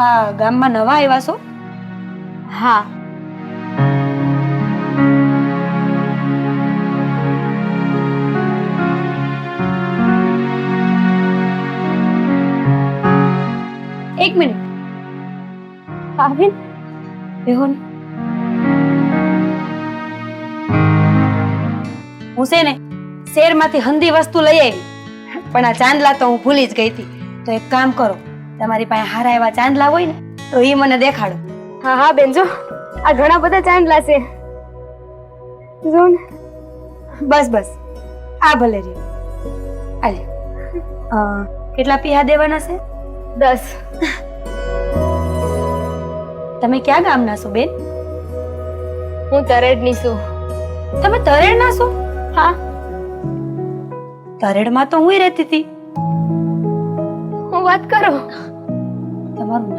આ ગામમાં નવા આવ્યા છો? હા. એક મિનિટ. હા બેહોન બેહો હું છે ને શેરમાંથી હંધી વસ્તુ લઈ આવી પણ આ ચાંદલા તો હું ભૂલી જ ગઈ હતી. તો એક કામ કરો તમારી પાસે હારા એવા ચાંદલા હોય ને તો એ મને દેખાડો. હા હા બેન જો આ ઘણા બધા ચાંદલા છે. જો ને. બસ બસ. આ ભલે રહ્યો. આલે કેટલા પીહા દેવાના છે? દસ. તમે ક્યાં ગામના છો બેન? હું તરેડની છું. તમે તરેડના છો? હા. તરેડમાં તો હું રહેતી હતી. વાત કરો. તમારું